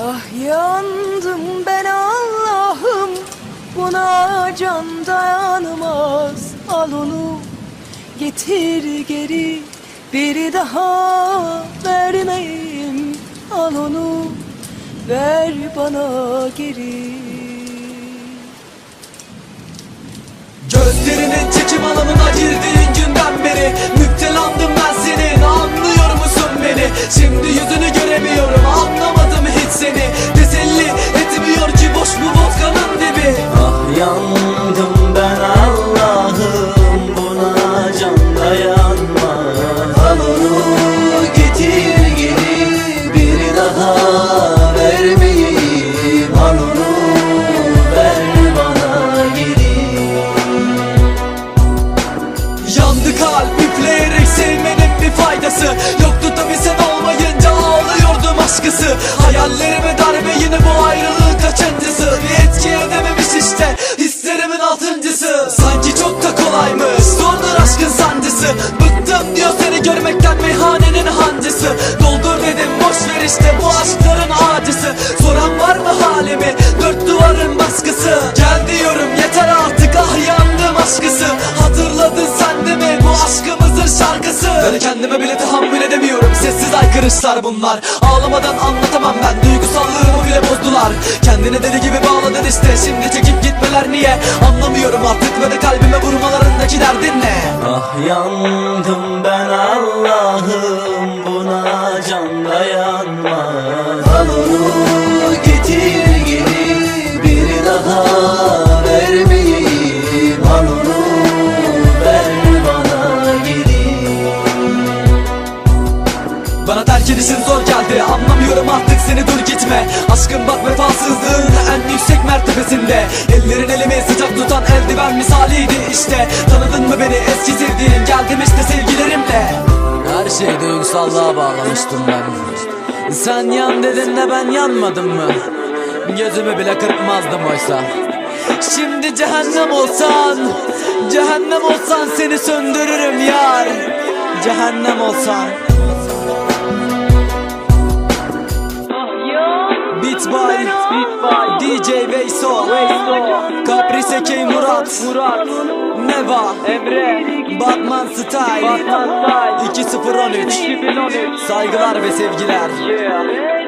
Ah yandım ben Allah'ım. Buna can dayanmaz. Al onu getir geri. Bir daha vermeyeyim. Al onu ver bana geri ayrılığın kaçıncısı? Bir etki edememiş işte hislerimin altıncısı. Sanki çok da kolaymış zordur aşkın sancısı. Bıktım diyor seni görmekten meyhanenin hancısı. Doldur dedim boş ver işte bu aşkların acısı Soran var mı halimi? Dört duvarın baskısı. Gel diyorum yeter artık ah yandım aşkısı. Hatırladın sen de mi bu aşkımızın şarkısı? Ben kendime bile tahammül aykırışlar bunlar. Ağlamadan anlatamam ben. Duygusallığımı bile bozdular. Kendini deli gibi bağladın işte. Şimdi çekip gitmeler niye? Anlamıyorum artık. Ve de kalbime vurmalarındaki derdin ne Ah yandım ben Allah'ım. Buna Bana terk edişin zor geldi Anlamıyorum artık seni dur gitme. Aşkın bak vefasızlığın en yüksek mertebesinde. Ellerin elimi sıcak tutan eldiven misaliydi işte. Tanıdın mı beni? Eski sevdiğim geldim işte sevgilerimle. Her şeyi duygusallığa bağlamıştım ben. Sen yan dedin de ben yanmadım mı? Gözümü bile kırpmazdım oysa. Şimdi cehennem olsan Cehennem olsan seni söndürürüm yar. Cehennem olsan Caprice K Murat, Neva, Emre, Batman Style, Batman Style, 2013 2013. Saygılar ve sevgiler Yeah.